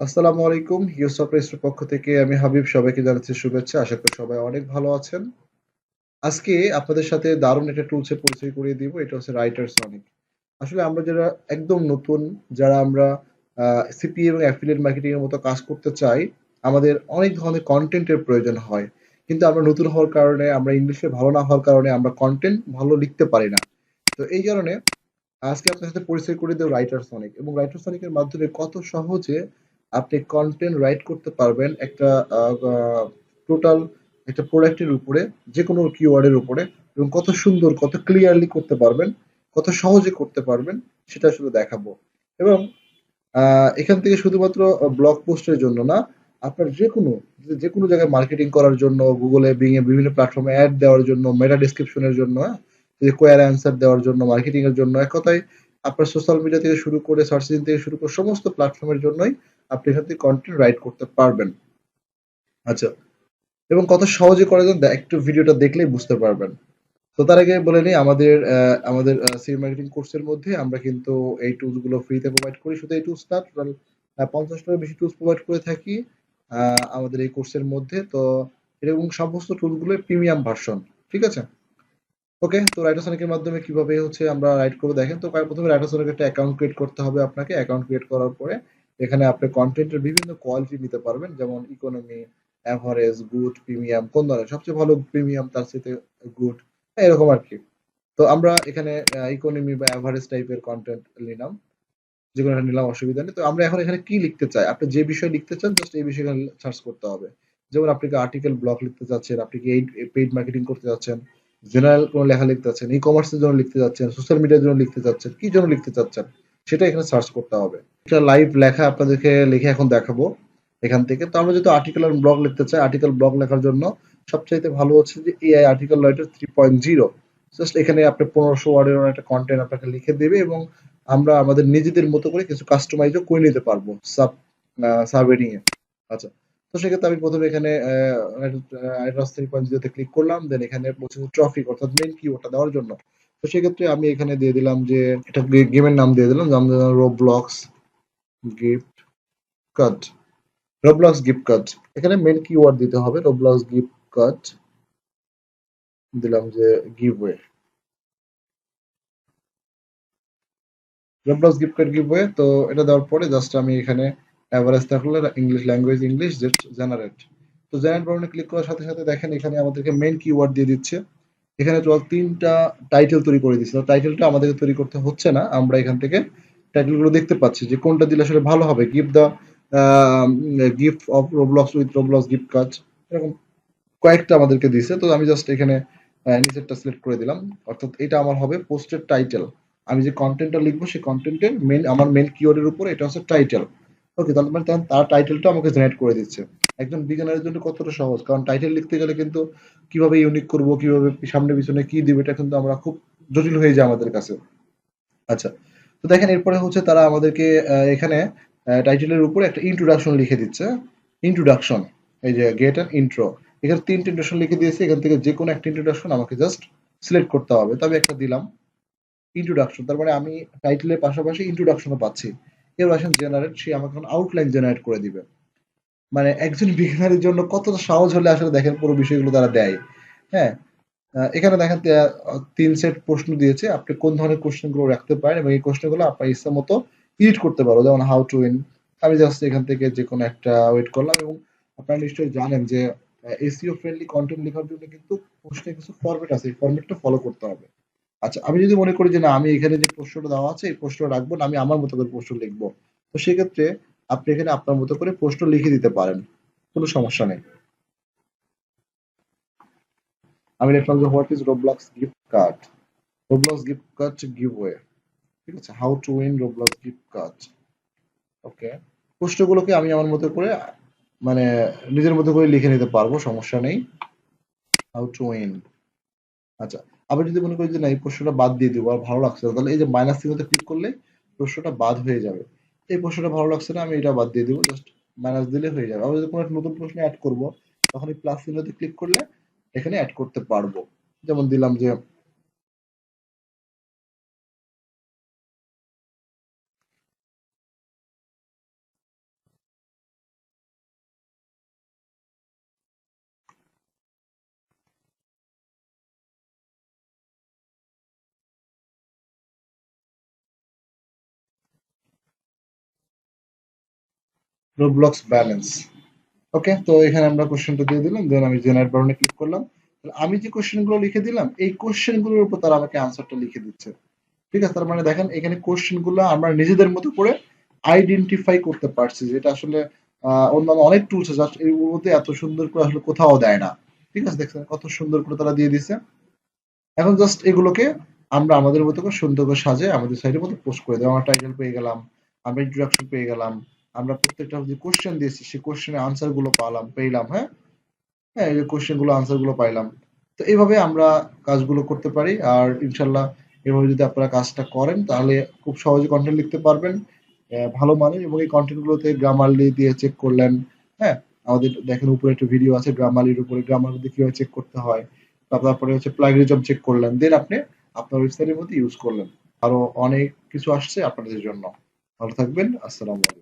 আসসালামু আলাইকুম। ইউসুফ প্রেসের পক্ষ থেকে আমি হাবিব সবাইকে জানাচ্ছি শুভেচ্ছা। আশা করি সবাই অনেক ভালো আছেন। আজকে আপনাদের সাথে দারুণ একটা টুলস পরিচয় করিয়ে দিব। এটা হচ্ছে রাইটার সনিক। আসলে আমরা যারা একদম নতুন, যারা আমরা সিপি এবং অ্যাফিলিয়েট মার্কেটিং এর মতো কাজ করতে চাই, আমাদের অনেক ধরনের কনটেন্ট এর প্রয়োজন হয়। কিন্তু আমরা নতুন হওয়ার কারণে, আমরা ইংলিশে ভালো না হওয়ার কারণে আমরা কন্টেন্ট ভালো লিখতে পারি না। তো এই কারণে আজকে আপনার সাথে পরিচয় করিয়ে দেব রাইটার সনিক এবং রাইটার সনিক এর মাধ্যমে কত সহজে আপনি কন্টেন্ট রাইট করতে পারবেন একটা টোটাল একটা প্রোডাক্টের উপরে, যেকোনো কিওয়ার্ড এর উপরে এবং কত সুন্দর, কত ক্লিয়ারলি করতে পারবেন, কত সহজে করতে পারবেন সেটা আসলে দেখাবো। এবং এখান থেকে শুধুমাত্র ব্লগ পোস্টের জন্য না, আপনার যেকোনো, যেকোনো জায়গায় মার্কেটিং করার জন্য গুগলে এ বিভিন্ন প্ল্যাটফর্মে অ্যাড দেওয়ার জন্য, মেটা ডেসক্রিপশন এর জন্য? যে কোয়েরি অ্যান্সার দেওয়ার জন্য, মার্কেটিং এর জন্য, এক কথায় আপনার সোশ্যাল মিডিয়া থেকে শুরু করে সার্চ ইঞ্জিন থেকে শুরু করে সমস্ত প্ল্যাটফর্ম এর জন্যই আপনি এখান থেকে কনটেন্ট রাইট করতে পারবেন। আচ্ছা। এবং কত সহজে করা যায় একটু ভিডিওটা দেখলেই বুঝতে পারবেন। তো তার আগে বলে নিই, আমাদের আমাদের সিডি মার্কেটিং কোর্সের মধ্যে আমরা কিন্তু এই টুলসগুলো ফ্রিতে প্রোভাইড করি। শুধু এই টুলস না টোটাল আ ৫০ টারও বেশি টুলস প্রোভাইড করে থাকি আমাদের এই কোর্সের মধ্যে। তো এরকম সমস্ত টুলগুলোর প্রিমিয়াম ভার্সন। ঠিক আছে? ওকে। তো রাইটারসনিকের এর মাধ্যমে কীভাবে হচ্ছে আমরা রাইট করব দেখেন। তো প্রথমে ১ম এ রাইটার সনিক একটা অ্যাকাউন্ট ক্রিয়েট করতে হবে আপনাকে। অ্যাকাউন্ট ক্রিয়েট করার পরে এখানে আপনি কনটেন্ট এর বিভিন্ন কোয়ালিটি নিতে পারবেন। যেমন ইকোনমি, এভারেজ, গুড, প্রিমিয়াম কোন ধরনের? সবচেয়ে ভালো প্রিমিয়াম তার সাথে গুড এরকম আর কি তো আমরা এখানে ইকোনমি বা এভারেজ টাইপের কন্টেন্ট নিলাম। যেকোনো একটা নিলাম অসুবিধা নেই। তো আমরা এখন এখানে কি লিখতে চাই? আপনি যে বিষয়ে লিখতে চান জাস্ট এই বিষয়ে সার্চ করতে হবে। যেমন আপনি কি আর্টিকেল ব্লগ লিখতে চাচ্ছেন, আপনি কি এইড পেইড মার্কেটিং করতে চাচ্ছেন, জেনারেল কোন লেখা লিখতে চাচ্ছেন, ই-কমার্স এর জন্য লিখতে চাচ্ছেন, সোশ্যাল মিডিয়ার জন্য লিখতে চাচ্ছেন, কি জন্য লিখতে চাচ্ছেন? সেটা এখানে সার্চ করতে হবে। এটা লাইভ লেখা আপনাদেরকে লিখে এখন দেখাবো এখান থেকে। তো আমরা যেহেতু আর্টিকেল আর ব্লগ লিখতে চাই, আর্টিকেল ব্লগ লেখার জন্য সবচাইতে ভালো হচ্ছে যে এআই আর্টিকেল রাইটার 3.0 জাস্ট এখানে আপনি পনেরোশো ওয়ার্ডের একটা কন্টেন্ট আপনাকে লিখে দেবে এবং আমরা আমাদের নিজেদের মতো করে কিছু কাস্টমাইজ ও করে নিতে পারব সাব সাব এ। আচ্ছা। তো সেক্ষেত্রে আমি প্রথমে এখানে অ্যা রাইটার্স 3.0 তে ক্লিক করলাম। দেন এখানে বলছে ট্রফিক অর্থাৎ মেইন কিওয়ার্ডটা দেওয়ার জন্য। তো সেক্ষেত্রে আমি এখানে দিয়ে দিলাম যে, এটা গেমের নাম দিয়ে দিলাম। যেমন ধরেন Roblox gift card. Roblox gift card. এখানে মেইন কিওয়ার্ড দিতে হবে রোবলক্স গিফট কার্ড। দিলাম যে giveaway. Roblox gift card giveaway. তো এটা দেওয়ার পরে জাস্ট আমি এখানে এভারেজ থাকলে ইংলিশ ল্যাঙ্গুয়েজ ইংলিশ জেনারেট। তো জেনারেট বাটনে ক্লিক করার সাথে, সাথে দেখেন এখানে আমাদেরকে মেইন কিওয়ার্ড দিয়ে দিচ্ছে। এখানে টোটাল তিনটা টাইটেল তৈরি করে দিচ্ছে। টাইটেলটা আমাদেরকে তৈরি করতে হচ্ছে না। আমরা এখান থেকে টাইটেলগুলো দেখতে পাচ্ছি যে কোনটা দিলে আসলে ভালো হবে। Gift the gift of Roblox with Roblox gift card এরকম কয়েকটা আমাদেরকে দিছে। তো আমি জাস্ট এখানে নিচেরটা সিলেক্ট করে দিলাম। অর্থাৎ এটা আমার হবে পোস্টের টাইটেল। আমি যে কনটেন্টটা লিখব সেই কনটেন্টের মেইন আমার মেইন কিওয়ার্ড এর উপরে এটা হচ্ছে টাইটেল। ওকে তার মানে তার টাইটেলটা আমাকে জেনারেট করে দিচ্ছে। একজন বিজ্ঞানের জন্য কতটা সহজ। কারণ টাইটেল লিখতে গেলে কিন্তু কীভাবে ইউনিক করব, কীভাবে সামনে পিছনে কি দিব এটা কিন্তু আমরা খুব জটিল হয়ে যায় আমাদের কাছে। আচ্ছা। তো দেখেন এরপরে হচ্ছে তারা আমাদেরকে এখানে টাইটেলের উপরে একটা ইন্ট্রোডাকশন লিখে দিচ্ছে। ইন্ট্রোডাকশন এই যে গেট অ্যান ইন্ট্রো। এখানে ৩ টা ইন্ট্রোডাকশন লিখে দিয়েছে। এখান থেকে যেকোনো একটা ইন্ট্রোডাকশন আমাকে জাস্ট সিলেক্ট করতে হবে। তবে একটা দিলাম। ইন্ট্রোডাকশন তার মানে আমি টাইটেলের পাশাপাশি ইন্ট্রোডাকশন ও পাচ্ছি। আসেন জেনারেট সে আমাকে এখন আউটলাইন জেনারেট করে দিবে। মানে একজন বিগিনার জন্য কতটা সহজ হলে আসলে দেখেন পুরো বিষয়গুলো তারা দেয়। হ্যাঁ? এখানে দেখেন তিন সেট প্রশ্ন দিয়েছে। আপনি কোন ধরনের কোয়েশ্চেনগুলো রাখতে পারেন এবং এই কোয়েশ্চেনগুলো আপনার ইচ্ছামত এডিট করতে পারো। যেমন হাউ টু উইন আমি জাস্ট এখান থেকে যেকোনো একটা ওয়েট করলাম এবং আপনারা নিশ্চয়ই জানেন যে অ্যা এসইও ফ্রেন্ডলি কন্টেন্ট লেখার জন্য কিন্তু প্রশ্নের কিছু ফরমেট আছে। এই ফরমেটটা ফলো করতে হবে। আচ্ছা আমি যদি মনে করি যে না আমি এখানে যে প্রশ্নটা দেওয়া আছে এই প্রশ্নটা রাখব না, আমি আমার মতো করে প্রশ্ন লিখব। তো সেক্ষেত্রে আপনি এখানে আপনার মতো করে প্রশ্ন লিখে দিতে পারেন। কোন সমস্যা নেই। আমি লিখলাম যে what is Roblox gift card? Roblox gift card giveaway. ঠিক আছে? How to win Roblox gift card. Okay. প্রশ্নগুলোকে আমি আমার মতো করে মানে নিজের মতো করে লিখে নিতে পারব, সমস্যা নেই। How to win. আচ্ছা। আবার যদি মনে করি যে না, এই প্রশ্নটা বাদ দিয়ে দিব আর ভালো লাগছে না, তাহলে এই যে মাইনাস চিহ্নতে ক্লিক করলে প্রশ্নটা বাদ হয়ে যাবে। এই প্রশ্নটা ভালো লাগছে না, আমি এটা বাদ দিয়ে দিব। জাস্ট মাইনাস দিলে হয়ে যাবে। আবার যদি কোনো একটা নতুন প্রশ্ন অ্যাড করব, তখন এই প্লাস চিহ্নতে ক্লিক করলে এখানে অ্যাড করতে পারব। যেমন দিলাম যে রোবলক্স ব্যালেন্স ওকে তো এখানে আমরা কোশ্চেনটা দিয়ে দিলাম দেন আমি জেনারেট বাটনে ক্লিক করলাম। আমি যে কোশ্চেনগুলো লিখে দিলাম, এই কোশ্চেনগুলোর উপর তারা আমাকে আনসারটা লিখে দিচ্ছে। ঠিক আছে, তার মানে দেখেন, এখানে কোশ্চেনগুলো আমরা নিজেদের মতো করে আইডেন্টিফাই করতে পারছি যেটা আসলে অন্যান্য অনেক টুলস আছে এর মধ্যে এত সুন্দর করে আসলে কোথাও দেয় না। ঠিক আছে, দেখছেন কত সুন্দর করে তারা দিয়ে দিছে। এখন জাস্ট এগুলোকে আমরা আমাদের মতো করে সুন্দর করে সাজে আমাদের সাইডের মতো পোস্ট করে দেবো আমরা টাইটেল পেয়ে গেলাম, আমরা ইন্ট্রোডাকশন পেয়ে গেলাম। আমরা প্রত্যেকটা যে কোশ্চেন দিয়েছি, সেই কোশ্চেনের আনসারগুলো পালাম, পেলাম হ্যাঁ? হ্যাঁ এই কোশ্চেনগুলো আনসারগুলো পাইলাম। তো এইভাবে আমরা কাজগুলো করতে পারি। আর ইনশাল্লাহ এভাবে যদি আপনারা কাজটা করেন, তাহলে খুব সহজে কন্টেন্ট লিখতে পারবেন। ভালো মানের এবং এই কন্টেন্ট গুলোতে গ্রামারলি দিয়ে চেক করলেন হ্যাঁ? আমাদের দেখেন উপরে একটা ভিডিও আছে গ্রামারলির উপরে। গ্রামার মধ্যে কীভাবে চেক করতে হয়? তারপরে হচ্ছে প্লাগরিজম চেক করলেন দেন আপনি আপনার ওয়েবসাইটের মধ্যে ইউজ করলেন। আরও অনেক কিছু আসছে আপনাদের জন্য। ভালো থাকবেন। আসসালামু আলাইকুম।